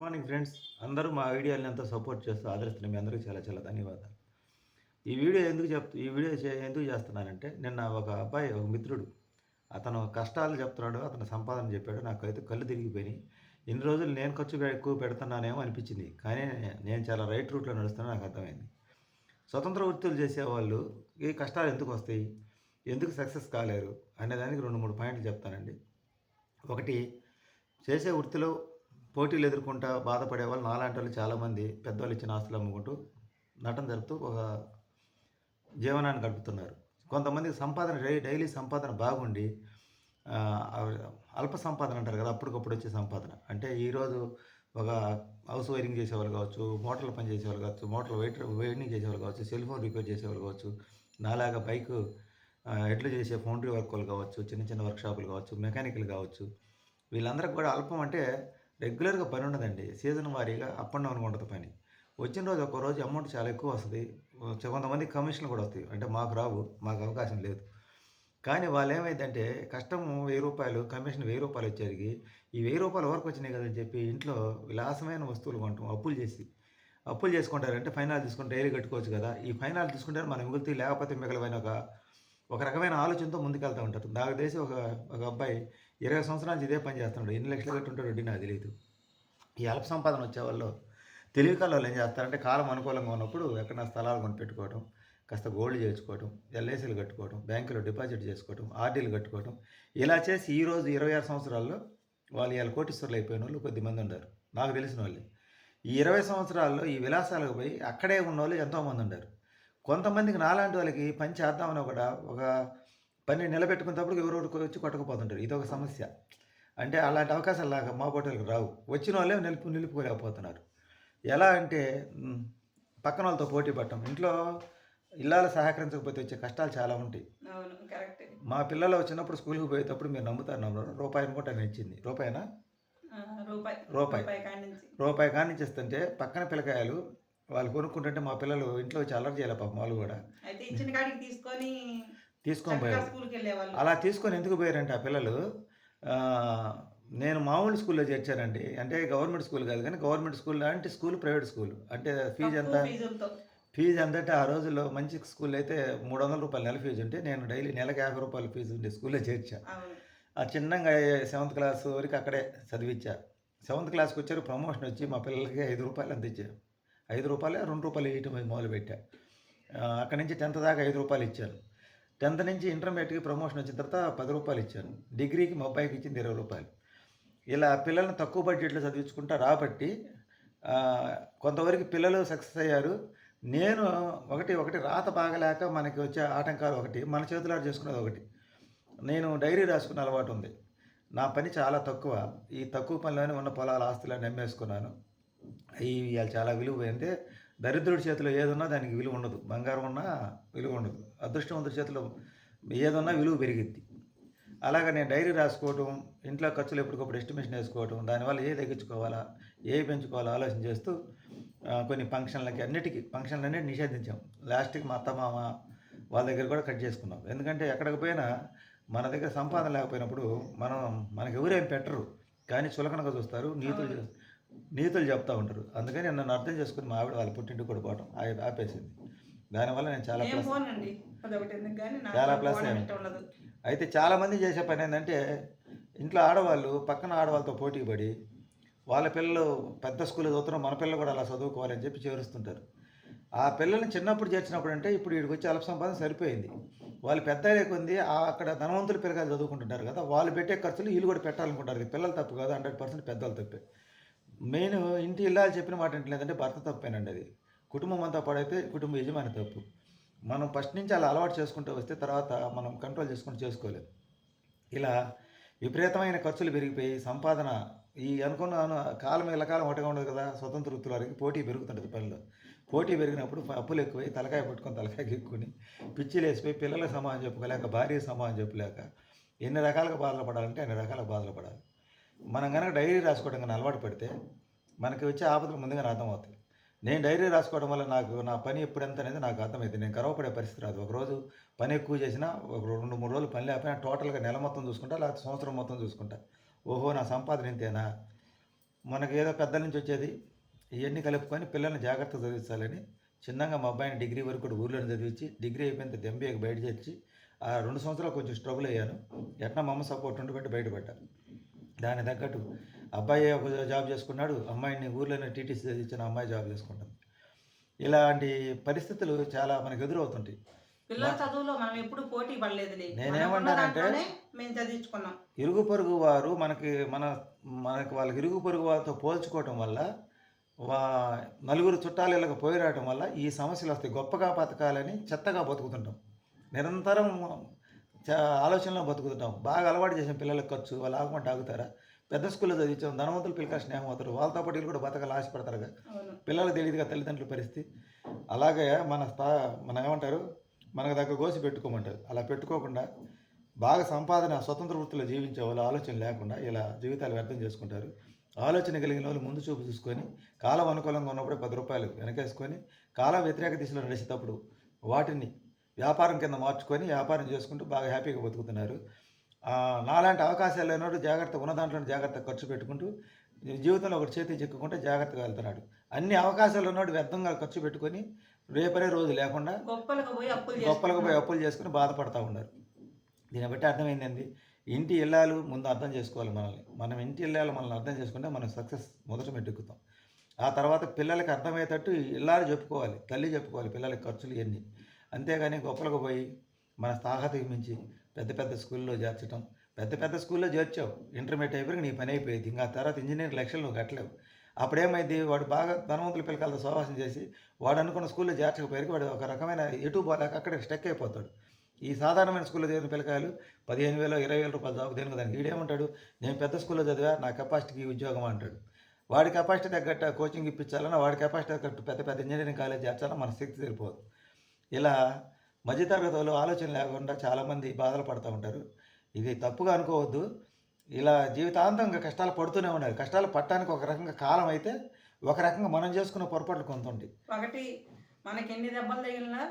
Morning friends అందరూ మా వీడియోని ఎంతో సపోర్ట్ చేస్తూ ఆదరిస్తున్న మీ అందరికీ చాలా చాలా ధన్యవాదాలు. ఈ వీడియో ఎందుకు చెప్తూ ఈ వీడియో ఎందుకు చేస్తున్నానంటే నిన్న ఒక అబ్బాయి ఒక మిత్రుడు అతను కష్టాలు చెప్తున్నాడు అతను సంపాదన చెప్పాడు నాకైతే కళ్ళు తిరిగిపోయినాయి. ఇన్ని రోజులు నేను ఖర్చు ఎక్కువ పెడుతున్నానేమో అనిపించింది కానీ నేను చాలా రైట్ రూట్లో నడుస్తున్నా నాకు అర్థమైంది. స్వతంత్ర వృత్తులు చేసేవాళ్ళు ఈ కష్టాలు ఎందుకు వస్తాయి? ఎందుకు సక్సెస్ కాలేరు? అనేదానికి రెండు మూడు పాయింట్లు చెప్తానండి. ఒకటి చేసే వృత్తిలో పోటీలు ఎదుర్కొంటా బాధపడే వాళ్ళు నాలాంటి వాళ్ళు చాలామంది పెద్దవాళ్ళు ఇచ్చిన ఆస్తులు అమ్ముకుంటూ నటన జరుపుతూ ఒక జీవనాన్ని గడుపుతున్నారు. కొంతమంది సంపాదన డై డైలీ సంపాదన బాగుండి అల్ప సంపాదన అంటారు కదా అప్పటికప్పుడు వచ్చే సంపాదన. అంటే ఈరోజు ఒక హౌస్ వైరింగ్ చేసేవాళ్ళు కావచ్చు మోటార్లు పని చేసేవాళ్ళు కావచ్చు మోటార్లు వెయిట్ వెయిటింగ్ చేసేవాళ్ళు కావచ్చు సెల్ ఫోన్ రిపేర్ చేసేవాళ్ళు కావచ్చు నాలాగా బైక్ ఆ, ఎడ్లు చేసే ఫౌండరీ వర్క్ వాళ్ళు కావచ్చు చిన్న చిన్న వర్క్షాపులు కావచ్చు మెకానికల్ కావచ్చు వీళ్ళందరికి కూడా అల్పం అంటే రెగ్యులర్గా పని ఉండదండి. సీజన్ వారీగా అప్ అండ్ డౌన్ ఉండదు పని. వచ్చిన రోజు ఒక రోజు అమౌంట్ చాలా ఎక్కువ వస్తుంది. కొంతమంది కమిషన్లు కూడా వస్తాయి. అంటే మాకు రావు మాకు అవకాశం లేదు. కానీ వాళ్ళు ఏమైందంటే కష్టం వెయ్యి రూపాయలు కమిషన్ వెయ్యి రూపాయలు వచ్చేసరికి ఈ వెయ్యి రూపాయలు వరకు వచ్చినాయి కదని చెప్పి ఇంట్లో విలాసమైన వస్తువులు కొంటాం అప్పులు చేసి. అప్పులు చేసుకుంటారంటే ఫైనాలు తీసుకుంటే డైలీ కట్టుకోవచ్చు కదా. ఈ ఫైనాలు తీసుకుంటారు మనం మిగులుతాయి లేకపోతే మిగలమైన ఒక ఒక రకమైన ఆలోచనతో ముందుకెళ్తూ ఉంటారు నాకు తెలిసి ఒక ఒక అబ్బాయి ఇరవై సంవత్సరాలు ఇదే పని చేస్తున్నాడు. ఎన్ని లక్షలు కట్టుంటాడు వడ్డీ నాకు తెలియదు ఈ అల్ప సంపాదన వచ్చే వాళ్ళు తెలివి కళ వాళ్ళు ఏం చేస్తారంటే కాలం అనుకూలంగా ఉన్నప్పుడు ఎక్కడ స్థలాలు కొనిపెట్టుకోవడం కాస్త గోల్డ్ చేర్చుకోవడం ఎల్ఐసీలు కట్టుకోవడం బ్యాంకులో డిపాజిట్ చేసుకోవడం ఆర్డీలు కట్టుకోవడం ఇలా చేసి ఈరోజు ఇరవై ఆరు సంవత్సరాల్లో వాళ్ళు ఇవాళ కోటీశ్వరులు అయిపోయిన వాళ్ళు కొద్దిమంది ఉన్నారు. నాకు తెలిసిన వాళ్ళే. ఈ ఇరవై సంవత్సరాల్లో ఈ విలాసాలకు పోయి అక్కడే ఉన్న వాళ్ళు ఎంతోమంది ఉన్నారు. కొంతమందికి నాలాంటి వాళ్ళకి పని చేద్దామని కూడా ఒక పని నిలబెట్టుకునేటప్పుడు ఎవరో ఒకరు వచ్చి కొట్టకపోతుంటారు. ఇది ఒక సమస్య. అంటే అలాంటి అవకాశాలు లాగా మా పోటీలకు రావు. వచ్చిన వాళ్ళే నిలుపు నిలుపుకోలేకపోతున్నారు. ఎలా అంటే పక్కన వాళ్ళతో పోటీ పడటం ఇంట్లో ఇల్లాలు సహకరించకపోతే వచ్చే కష్టాలు చాలా ఉంటాయి. మా పిల్లలు వచ్చినప్పుడు స్కూల్కి పోయేటప్పుడు మీరు నమ్ముతారు నమ్మరు రూపాయి కూడా నేను ఇచ్చింది. రూపాయినా? రూపాయి. రూపాయి. కాడి నుంచి. కానీ ఇస్తుంటే పక్కన పిల్లకాయలు వాళ్ళు కొనుక్కుంటుంటే మా పిల్లలు ఇంట్లో వచ్చి అల్లరి చేయాలి పాపం వాళ్ళు కూడా. అయితే ఇచ్చిన కాడికి తీసుకొని తీసుకొని పోయారు. అలా తీసుకొని ఎందుకు పోయారంటే ఆ పిల్లలు నేను మామూలు స్కూల్లో చేర్చానండి. అంటే గవర్నమెంట్ స్కూల్ కాదు కానీ గవర్నమెంట్ స్కూల్ అంటే స్కూల్ ప్రైవేట్ స్కూల్. అంటే ఫీజు ఎంత? ఫీజు ఎంతంటే ఆ రోజుల్లో మంచి స్కూల్ అయితే మూడు వందల రూపాయలు నెల ఫీజు ఉంటే నేను డైలీ నెలకు యాభై రూపాయల ఫీజు ఉండే స్కూల్లో చేర్చా. ఆ చిన్నగా సెవెంత్ క్లాస్ వరకు అక్కడే చదివించా సెవెంత్ క్లాస్కి వచ్చారు ప్రమోషన్ వచ్చి మా పిల్లలకి ఐదు రూపాయలు ఇచ్చా ఐదు రూపాయలు రెండు రూపాయలు ఇవ్వటం మొదలు పెట్టా అక్కడి నుంచి టెన్త్ దాకా ఐదు రూపాయలు ఇచ్చాను టెన్త్ నుంచి ఇంటర్మీడియట్కి ప్రమోషన్ వచ్చిన తర్వాత పది రూపాయలు ఇచ్చాను. డిగ్రీకి మా అబ్బాయికి ఇచ్చింది ఇరవై రూపాయలు. ఇలా పిల్లల్ని తక్కువ బడ్జెట్లో చదివించుకుంటా రాబట్టి కొంతవరకు పిల్లలు సక్సెస్ అయ్యారు. నేను ఒకటి ఒకటి రాత బాగలేక మనకి వచ్చే ఆటంకాలు ఒకటి మన చేతులారు చేసుకునేది ఒకటి. నేను డైరీ రాసుకునే అలవాటు ఉంది. నా పని చాలా తక్కువ. ఈ తక్కువ పనిలోనే ఉన్న పొలాల ఆస్తులన్నీ అమ్మేసుకున్నాను. అవి ఇవాళ చాలా విలువ అంటే దరిద్రుడి చేతిలో ఏదున్నా దానికి విలువ ఉండదు. బంగారం ఉన్నా విలువ ఉండదు. అదృష్టవంతుడి చేతిలో ఏదున్నా విలువ పెరిగిద్ది. అలాగ నేను డైరీ రాసుకోవటం ఇంట్లో ఖర్చులు ఎప్పటికప్పుడు ఎస్టిమేషన్ వేసుకోవటం దానివల్ల ఏ తగ్గించుకోవాలా ఏ పెంచుకోవాలో ఆలోచన చేస్తూ కొన్ని ఫంక్షన్లకి అన్నిటికీ ఫంక్షన్లు అన్నిటి నిషేధించాం. లాస్ట్కి మా అత్త మామ వాళ్ళ దగ్గర కూడా కట్ చేసుకున్నాం. ఎందుకంటే ఎక్కడికి పోయినా మన దగ్గర సంపాదన లేకపోయినప్పుడు మనం మనకి ఎవరేం పెట్టరు. కానీ చులకనగా చూస్తారు నీతులు నీతులు చెప్తా ఉంటారు. అందుకని నన్ను అర్థం చేసుకుని మా ఆవిడ వాళ్ళ పుట్టింటికి కూడా పోవటం ఆ- ఆపేసింది. దానివల్ల నేను చాలా ప్లస్ చాలా పోవడం ఉండదు. అయితే చాలామంది చేసే పని ఏంటంటే ఇంట్లో ఆడవాళ్ళు పక్కన ఆడవాళ్ళతో పోటీ పడి వాళ్ళ పిల్లలు పెద్ద స్కూల్లో చదువుతున్నారు మన పిల్లలు కూడా అలా చదువుకోవాలని చెప్పి చేరుస్తుంటారు. ఆ పిల్లల్ని చిన్నప్పుడు చేర్చినప్పుడు అంటే ఇప్పుడు వీడికి వచ్చి అల్ప సంపాదన సరిపోయింది. వాళ్ళు పెద్ద లేకుంది అక్కడ ధనవంతులు పిల్లగాలు చదువుకుంటుంటారు కదా వాళ్ళు పెట్టే ఖర్చులు వీళ్ళు కూడా పెట్టాలనుకుంటారు. పిల్లలు తప్పు కాదు హండ్రెడ్ పర్సెంట్ పెద్దలు తప్పే. మెయిన్ ఇంటి ఇల్లాలు చెప్పిన మాట ఏంటి లేదంటే భర్త తప్పేనండి అది. కుటుంబం అంతా పాడైతే కుటుంబ యజమాని తప్పు. మనం ఫస్ట్ నుంచి అలా అలవాటు చేసుకుంటూ వస్తే తర్వాత మనం కంట్రోల్ చేసుకుంటూ చేసుకోలేదు ఇలా విపరీతమైన ఖర్చులు పెరిగిపోయి సంపాదన ఈ అనుకున్న కాలం ఇలా కాలం ఒకటిగా ఉండదు కదా స్వతంత్ర వృత్తుల వారికి పోటీ పెరుగుతుంటుంది పనిలో. పోటీ పెరిగినప్పుడు అప్పులు ఎక్కువై తలకాయ పట్టుకొని తలకాయ ఎక్కుని పిచ్చిలు వేసిపోయి పిల్లలకు సమాధానం చెప్పుకోలేక భార్య సమాధానం చెప్పలేక ఎన్ని రకాలుగా బాధలు పడాలంటే అన్ని రకాలుగా బాధలు పడాలి. మనం కనుక డైరీ రాసుకోవడం కానీ అలవాటు పడితే మనకి వచ్చే ఆపదలు ముందుగానే అర్థమవుతాయి. నేను డైరీ రాసుకోవడం వల్ల నాకు నా పని ఎప్పుడు ఎంత అనేది నాకు అర్థమైంది నేను గర్వపడే పరిస్థితి రాదు. ఒకరోజు పని ఎక్కువ చేసినా ఒక రెండు మూడు రోజులు పని లేకపోయినా టోటల్గా నెల మొత్తం చూసుకుంటా లేకపోతే సంవత్సరం మొత్తం చూసుకుంటా. ఓహో నా సంపాదన ఇంతేనా? మనకి ఏదో పెద్దల నుంచి వచ్చేది ఇవన్నీ కలుపుకొని పిల్లల్ని జాగ్రత్తగా చదివించాలని చిన్నగా మా అబ్బాయిని డిగ్రీ వరకు కూడా ఊర్లోనే చదివించి డిగ్రీ అయిపోయిన తర్వాత ఎంబీఏకి బయట చేర్చి ఆ రెండు సంవత్సరాలు కొంచెం స్ట్రగుల్ అయ్యాను. ఎట్లా మా అమ్మ సపోర్ట్ ఉండబట్టి బయటపడ్డాను దాని తగ్గట్టు అబ్బాయి ఒక జాబ్ చేసుకున్నాడు అమ్మాయిని ఊర్లోనే టీటీసీ చదివించిన అమ్మాయి జాబ్ చేసుకుంటాం ఇలాంటి పరిస్థితులు చాలా మనకు ఎదురవుతుంటాయి. పిల్లల చదువులో మనం ఎప్పుడు పోటీ పడలేదులే. నేనేమంటానంటే- మనం ఉన్న దాంట్లోనే మేము చదివించుకున్నాం. ఇరుగు పొరుగు వారు మనకి మన మనకి వాళ్ళకి ఇరుగు పొరుగు వారితో పోల్చుకోవటం వల్ల వా నలుగురు చుట్టాలు ఇళ్ళకి పోయి రావటం వల్ల ఈ సమస్యలు వస్తాయి. గొప్పగా బతకాలని చెత్తగా బతుకుతుంటాం. నిరంతరం ఆలోచనలో బతుకుతుంటాం బాగా అలవాటు చేసిన పిల్లలకు ఖర్చు వాళ్ళు ఆగకుండా ఆగుతారా? పెద్ద స్కూల్లో చదివించాం. ధనవంతులు పిల్లకాయ స్నేహం అవుతారు. వాళ్ళతో పాటు వీళ్ళు కూడా బతకాలి ఆశపడతారుగా అవును. పిల్లలకు తెలియదుగా తల్లిదండ్రుల పరిస్థితి. అలాగే మన స్థా మన ఏమంటారు? మనకు దగ్గర గోసి పెట్టుకోమంటారు. అలా పెట్టుకోకుండా బాగా సంపాదన స్వతంత్ర వృత్తిలో జీవించే వాళ్ళు ఆలోచన లేకుండా ఇలా జీవితాలు వ్యర్థం చేసుకుంటారు. ఆలోచన కలిగిన వాళ్ళు ముందు చూపు చూసుకొని కాలం అనుకూలంగా ఉన్నప్పుడే పది రూపాయలు వెనకేసుకొని కాలం వ్యతిరేక దిశలో నడిచేటప్పుడు వాటిని వ్యాపారం కింద మార్చుకొని వ్యాపారం చేసుకుంటూ బాగా హ్యాపీగా బతుకుతున్నారు. నాలాంటి అవకాశాలు లేనోడు జాగ్రత్త ఉన్న దాంట్లో జాగ్రత్త ఖర్చు పెట్టుకుంటూ జీవితంలో ఒకటి చేతి చిక్కుకుంటే జాగ్రత్తగా వెళ్తున్నాడు. అన్ని అవకాశాలు ఉన్నోడు వ్యర్థంగా ఖర్చు పెట్టుకొని రేపరే రోజు లేకుండా గొప్పలకు పోయి అప్పులు చేసుకుని బాధపడతా ఉన్నారు. దీన్ని బట్టి అర్థమైందండి ఇంటి ఇల్లాలు ముందు అర్థం చేసుకోవాలి మనల్ని. మనం ఇంటి ఇల్లాలు మనల్ని అర్థం చేసుకుంటే మనం సక్సెస్ మొదట మెట్టుకుతాం. ఆ తర్వాత పిల్లలకి అర్థమయ్యేటట్టు ఇల్లాలు చెప్పుకోవాలి తల్లి చెప్పుకోవాలి పిల్లలకి ఖర్చులు ఇవన్నీ అంతేగాని గొప్పలకు పోయి మన స్థాహతకి మించి పెద్ద పెద్ద స్కూల్లో చేర్చడం పెద్ద పెద్ద స్కూల్లో చేర్చావు. ఇంటర్మీడియట్ అయిపోయి నీ పని అయిపోయింది. ఇంకా తర్వాత ఇంజనీర్ లక్షలు నువ్వు కట్టలేవు. అప్పుడేమైంది? వాడు బాగా ధనవంతుల పిల్లకాలతో సహవాసం చేసి వాడు అనుకున్న స్కూల్లో చేర్చకపోయారు వాడు ఒక రకమైన ఎటు పోలేక అక్కడ స్టక్ అయిపోతాడు. ఈ సాధారణమైన స్కూల్లో చదివిన పిల్లకాయలు పదిహేను వేలు ఇరవై వేల రూపాయలు జాబ్ దేనికి దానికి వీడేమంటాడు నేను పెద్ద స్కూల్లో చదివా నా కెపాసిటీకి ఉద్యోగం అంటాడు. వాడి కెపాసిటీ తగ్గట్టు కోచింగ్ ఇప్పించాలన్నా వాడి కెపాసిటీ తగ్గట్టు పెద్ద పెద్ద ఇంజనీరింగ్ కాలేజ్ చేర్చాలన్నా మన శక్తి సరిపోదు. ఇలా మధ్యతరగతి వాళ్ళు ఆలోచన లేకుండా చాలామంది బాధలు పడుతూ ఉంటారు. ఇది తప్పుగా అనుకోవద్దు. ఇలా జీవితాంతం ఇంకా కష్టాలు పడుతూనే ఉన్నారు కష్టాలు పట్టడానికి ఒక రకంగా కాలం అయితే ఒక రకంగా మనం చేసుకున్న పొరపాట్లు కొంత ఉంటాయి ఒకటి మనకి ఎన్ని దెబ్బలు తగిలినా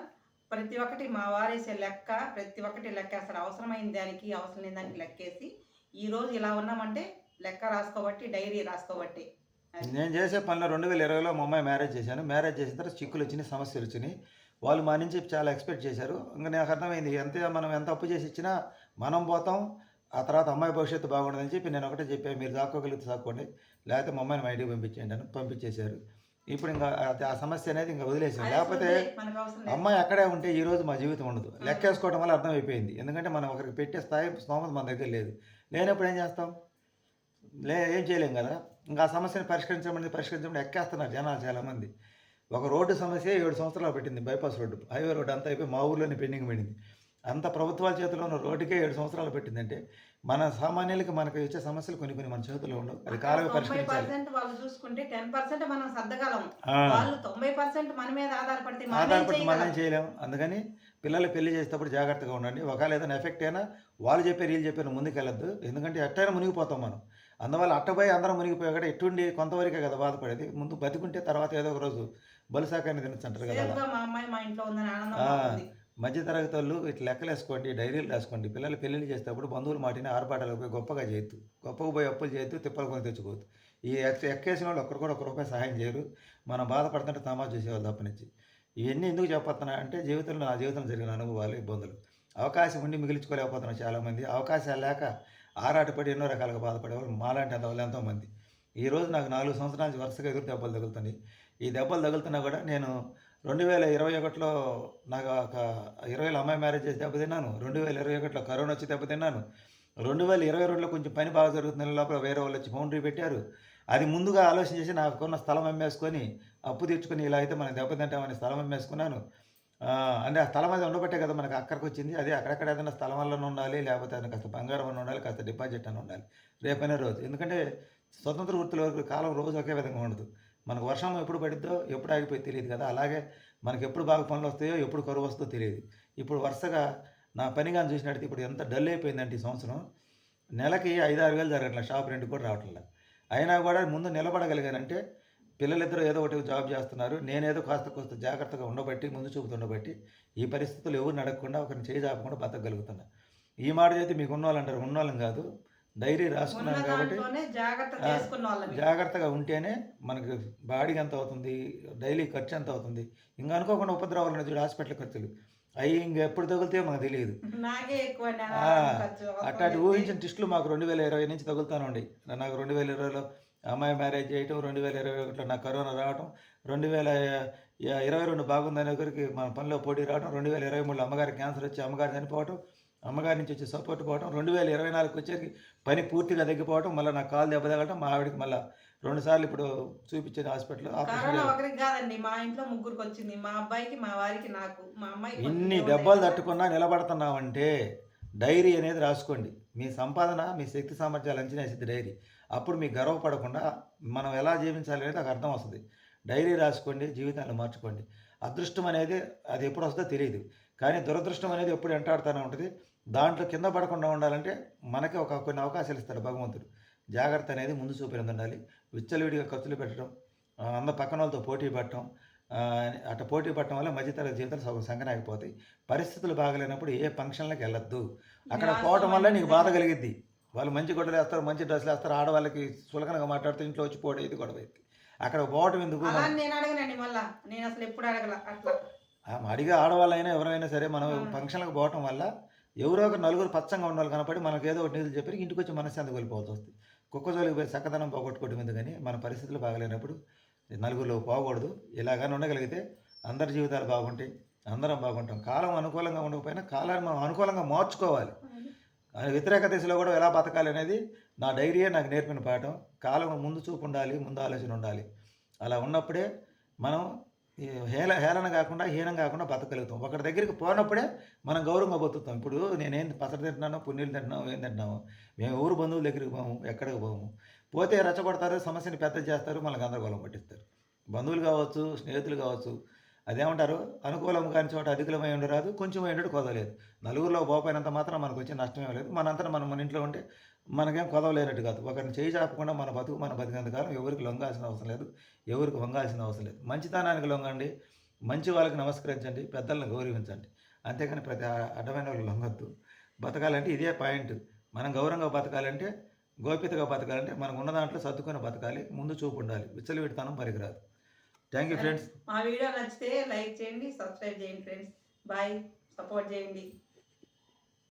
ప్రతి ఒక్కటి మా వారేసే లెక్క ప్రతి ఒక్కటి లెక్కేస్తారు అవసరమైన దానికి అవసరం లేని దానికి లెక్కేసి ఈ రోజు ఇలా ఉన్నామంటే లెక్క రాసుకోబట్టి డైరీ రాసుకోబట్టి. నేను చేసే పనిలో రెండు వేల ఇరవైలో మా అమ్మాయి మ్యారేజ్ చేశాను. మ్యారేజ్ చేసిన తర్వాత చిక్కులు వచ్చినాయి సమస్యలు వచ్చినాయి. వాళ్ళు మా నుంచి చాలా ఎక్స్పెక్ట్ చేశారు. ఇంకా నాకు అర్థమైంది ఎంత మనం ఎంత అప్పు చేసి ఇచ్చినా మనం పోతాం ఆ తర్వాత అమ్మాయి భవిష్యత్తు బాగుండదని చెప్పి నేను ఒకటే చెప్పాను మీరు దాక్కోగలిగితే దాక్కోండి లేకపోతే మా అమ్మాయిని మా ఇంటికి పంపించేయండి అని పంపించేశారు. ఇప్పుడు ఇంకా ఆ- సమస్య అనేది ఇంకా వదిలేసాం. లేకపోతే. అమ్మాయి అక్కడే ఉంటే ఈ రోజు మా జీవితం ఉండదు. లెక్కేసుకోవడం వల్ల అర్థమైపోయింది. ఎందుకంటే మనం ఒకరికి పెట్టే స్థాయి స్తోమత మన దగ్గర లేదు. లేనప్పుడు ఏం చేస్తాం? లే ఏం చేయలేం కదా? ఇంకా ఆ సమస్యను పరిష్కరించమని పరిష్కరించమని ఎక్కేస్తున్నారు జనాలు చాలామంది. ఒక రోడ్డు సమస్య ఏడు సంవత్సరాలు పెట్టింది బైపాస్ రోడ్డు. హైవే రోడ్డు అంతా అయిపోయి మా ఊర్లోనే పెండింగ్ పడింది. అంత ప్రభుత్వాల చేతిలో ఉన్న రోడ్డుకే ఏడు సంవత్సరాలు పెట్టిందంటే మన సామాన్యులకి మనకు ఇచ్చే సమస్యలు కొన్ని కొన్ని మన చేతుల్లో ఉండవు. అది కాలమే పరిష్కరించాలి. పర్సెంట్ వాళ్ళు చూసుకుంటే టెన్ పర్సెంట్ మనం సర్దగలం. ఆ. వాళ్ళు తొంభై పర్సెంట్ మన మీద ఆధారపడితే మనం ఏం ఆధారపడి మనం చేయగలం? చేయలేం అందుకని పిల్లలు పెళ్ళి చేసేటప్పుడు జాగ్రత్తగా ఉండండి. ఒకవేళ ఏదైనా ఎఫెక్ట్ అయినా వాళ్ళు చెప్పారు వీళ్ళు చెప్పారు ముందుకు వెళ్ళొద్దు ఎందుకంటే ఎట్టైనా మునిగిపోతాం మనం. అందువల్ల అట్టపోయి అందరం మునిగిపోయా కూడా ఎట్టుండి కొంతవరకే కదా బాధపడేది. ముందు బతికుంటే తర్వాత ఏదో ఒక రోజు బలుసాకాన్ని తినచ్చంటారు కదా సేఫ్ అలా. గా మా అమ్మాయి మా ఇంట్లో ఉందని ఆనందం ఆ, మాకుంది. మధ్యతరగతి వాళ్ళు ఇట్లా లెక్కలేసుకోండి డైరీలు రాసుకోండి. పిల్లలు పెళ్ళిళ్ళు చేసేటప్పుడు బంధువులు మాటిని ఆర్పాటాలకు పోయి గొప్పగా చేయొద్దు. గొప్పగా పోయి అప్పులు చేయొద్దు తిప్పలు కొని తెచ్చుకోవద్దు. ఈ ఎక్ ఎక్కేసిన వాళ్ళు ఒక్కరు కూడా ఒక రూపాయి సహాయం చేయరు. మనం బాధపడుతుంటే తమాషా చేసేవాళ్ళు తప్పనిచ్చి ఇవన్నీ ఎందుకు చెప్పొస్తున్నా అంటే జీవితంలో నా జీవితంలో జరిగిన అనుభవాలు ఇబ్బందులు. అవకాశం ఉండి మిగిలించుకోలేకపోతున్నారు చాలామంది. అవకాశాలు లేక ఆరాటపడి ఎన్నో రకాలుగా బాధపడేవాళ్ళు మాలాంటి వాళ్ళు ఎంతోమంది ఈ రోజు నాకు నాలుగు సంవత్సరాల నుంచి వరుసగా ఎదురు దెబ్బలు తగులుతున్నాయి. ఈ దెబ్బలు తగులుతున్నా కూడా నేను రెండు వేల ఇరవై ఒకటిలో నాకు ఒక ఇరవై అమ్మాయి మ్యారేజ్ చేసి దెబ్బతిన్నాను. రెండు వేల ఇరవై ఒకటిలో కరోనా వచ్చి దెబ్బతిన్నాను. రెండు వేల ఇరవై రెండులో కొంచెం పని బాగా జరుగుతున్న లోపల వేరే వాళ్ళు వచ్చి బౌండరీ పెట్టారు. అది ముందుగా ఆలోచన చేసి నాకున్న స్థలం అమ్మేసుకొని అప్పు తెచ్చుకొని ఇలా అయితే మనం దెబ్బతింటామని స్థలం అమ్మేసుకున్నాను. అంటే ఆ స్థలం అది ఉండబట్టే కదా మనకు అక్కడికి వచ్చింది. అది అక్కడక్కడ ఏదైనా స్థలం వల్ల ఉండాలి లేకపోతే అది కాస్త బంగారం అని ఉండాలి కాస్త డిపాజిట్ అని ఉండాలి. రేపనే రోజు. ఎందుకంటే స్వతంత్ర వృత్తుల వరకు కాలం రోజు ఒకే విధంగా ఉండదు. మనకు వర్షం ఎప్పుడు పడిద్దో ఎప్పుడు ఆగిపోయి తెలియదు కదా. అలాగే మనకి ఎప్పుడు బాగా పనులు వస్తాయో ఎప్పుడు కరువు వస్తుందో తెలియదు. ఇప్పుడు వరుసగా నా పని కానీ చూసినట్టు ఇప్పుడు ఎంత డల్ అయిపోయిందంటే ఈ సంవత్సరం నెలకి ఐదు ఆరు వేలు జరగట్లేదు షాప్ రెంట్ కూడా రావట్లేదు అయినా కూడా ముందు నిలబడగలిగానంటే పిల్లలిద్దరూ ఏదో ఒకటి జాబ్ చేస్తున్నారు. నేనేదో కాస్త కొంత జాగ్రత్తగా ఉండబట్టి ముందు చూపుతుండబట్టి ఈ పరిస్థితులు ఎవరు నడకుండా ఒకరిని చేయి జాపకుండా బతకగలుగుతున్నా. ఈ మాట చేతి మీకు ఉన్నవాళ్ళు అంటారు ఉన్నవాళ్ళం కాదు. డైరీ ఉన్న రాసుకున్నాను కాబట్టి జాగ్రత్తగా ఉంటేనే మనకి బాడీకి ఎంత అవుతుంది డైలీ ఖర్చు ఎంత అవుతుంది. ఇంకా అనుకోకుండా ఉపద్రవాలు చూడు హాస్పిటల్ ఖర్చులు. అవి ఇంక ఎప్పుడు తగులుతాయో మనకు తెలియదు. అట్లాంటి. ఊహించిన టిస్టులు మాకు రెండు వేల ఇరవై నుంచి తగులుతానే ఉండి. నాకు రెండు వేల ఇరవైలో అమ్మాయి మ్యారేజ్ చేయటం రెండు వేల ఇరవై ఒకటిలో నాకు కరోనా రావటం రెండు వేల ఇరవై రెండు బాగుందనే ఒకరికి మన పనిలో పోటీ రావడం రెండు వేల ఇరవై మూడులో అమ్మగారికి క్యాన్సర్ వచ్చి అమ్మగారు చనిపోవటం అమ్మగారి నుంచి వచ్చి సపోర్ట్ పోవటం రెండు వేల ఇరవై నాలుగుకి వచ్చేసరికి పని పూర్తిగా తగ్గిపోవటం మళ్ళీ నాకు కాలు దెబ్బ తగలటం మా ఆవిడకి మళ్ళీ రెండు సార్లు ఇప్పుడు చూపించిన హాస్పిటల్. ఒకరికి కాదండి మా ఇంట్లో ముగ్గురికి వచ్చింది మా అబ్బాయికి మా వారికి నాకు మా అమ్మాయికి కొంచెం ఇన్ని దెబ్బలు తట్టుకున్నా నిలబడుతున్నామంటే డైరీ అనేది రాసుకోండి. మీ సంపాదన మీ శక్తి సామర్థ్యాలు అంచనా వేసేది డైరీ. అప్పుడు మీకు గర్వపడకుండా మనం ఎలా జీవించాలి అనేది నాకు అర్థం వస్తుంది. డైరీ రాసుకోండి జీవితాన్ని మార్చుకోండి. అదృష్టం అనేది అది ఎప్పుడు వస్తుందో తెలియదు కానీ దురదృష్టం అనేది ఎప్పుడు వెంటాడుతూనే ఉంటుంది. దాంట్లో కింద పడకుండా ఉండాలంటే మనకి ఒక కొన్ని అవకాశాలు ఇస్తాడు భగవంతుడు. జాగ్రత్త అనేది ముందు చూపినది ఉండాలి. విచ్చలవిడిగా ఖర్చులు పెట్టడం ఆ, అందరు పక్కన వాళ్ళతో పోటీ పడటం ఆ, అట్ట పోటీ పడటం వల్ల మధ్యతరగతి జీవితాలు సగం సంకనాగిపోతాయి పరిస్థితులు బాగలేనప్పుడు ఏ ఫంక్షన్లకు వెళ్ళొద్దు. అక్కడ పోవటం వల్ల నీకు బాధ. కలిగిద్ది. వాళ్ళు మంచి గుడ్డలు వేస్తారు మంచి డ్రెస్సులు వేస్తారు ఆడవాళ్ళకి సులకనగా మాట్లాడుతూ ఇంట్లో వచ్చి పోవడం ఇది గొడవ ఇది అక్కడ పోవటం ఎందుకు? అలా మనం అని నేను అడగనండి మళ్ళా. నేను అసలు ఎప్పుడు అడగల అట్లా. ఆ, అడిగే ఆడవాళ్ళైనా ఎవరైనా సరే మనం. ఫంక్షన్లకు పోవటం వల్ల ఎవరో ఒక నలుగురు పచ్చంగా ఉండాలి కనపడి మనకు ఏదో ఒకటి నీళ్ళు చెప్పి ఇంటికి వచ్చి మనశ్శాంతి కోల్పోవాల్సి వస్తుంది. కుక్క జోలికి పోయి చక్కదనం పోగొట్టుకోవడం ఎందుకని మన పరిస్థితులు బాగలేనప్పుడు నలుగురిలో పోకూడదు. ఇలాగానే ఉండగలిగితే అందరి జీవితాలు బాగుంటాయి అందరం బాగుంటాం. కాలం అనుకూలంగా ఉండకపోయినా కాలాన్ని మనం అనుకూలంగా మార్చుకోవాలి. ఆ వ్యతిరేక దిశలో కూడా ఎలా బతకాలి అనేది నా డైరీయే నాకు నేర్పిన పాఠం. కాలం ముందు చూపు ఉండాలి ముందు ఆలోచన ఉండాలి. అలా ఉన్నప్పుడే మనం హేళ హేళన కాకుండా హీనం కాకుండా బతకగలుగుతాం. ఒకరి దగ్గరికి పోనప్పుడే మనం గౌరవంగా బతుకుతాం. ఇప్పుడు నేనేం పసర తింటున్నాను పుణ్యులు తింటున్నాము ఏం తింటున్నాము మేము ఊరు బంధువుల దగ్గరికి పోము ఎక్కడికి పోము. పోతే రెచ్చగొడతారు సమస్యని పెద్ద చేస్తారు మనకు గందరగోళం పట్టిస్తారు బంధువులు కావచ్చు స్నేహితులు కావచ్చు అదేమంటారు? అనుకూలం కాని చోట అధికులమై ఉండరాదు కొంచెం ఉండడు కొదవలేదు నలుగురిలో పోపోయినంత మాత్రం మనకు వచ్చే నష్టమే లేదు. మనంతా మనం మన ఇంట్లో ఉంటే మనకేం కొదవలేనట్టు కాదు. ఒకరిని చేయి చాపకుండా మన బతుకు మన బతికినంత కాలం ఎవరికి లొంగాల్సిన అవసరం లేదు ఎవరికి వంగాల్సిన అవసరం లేదు. మంచితనానికి లొంగండి మంచి వాళ్ళకి నమస్కరించండి పెద్దలను గౌరవించండి. అంతేకాని ప్రతి అడ్డమైన వాళ్ళు లొంగద్దు. బతకాలంటే ఇదే పాయింట్. మనం గౌరవంగా బతకాలంటే గోప్యతగా బతకాలంటే మనకు ఉన్న దాంట్లో సర్దుకొని బతకాలి ముందు చూపు ఉండాలి. విచ్చలవిడితనం పనికిరాదు. థ్యాంక్ యూ ఫ్రెండ్స్ మా వీడియో నచ్చితే లైక్ చేయండి సబ్స్క్రైబ్ చేయండి ఫ్రెండ్స్ బాయ్ సపోర్ట్ చేయండి.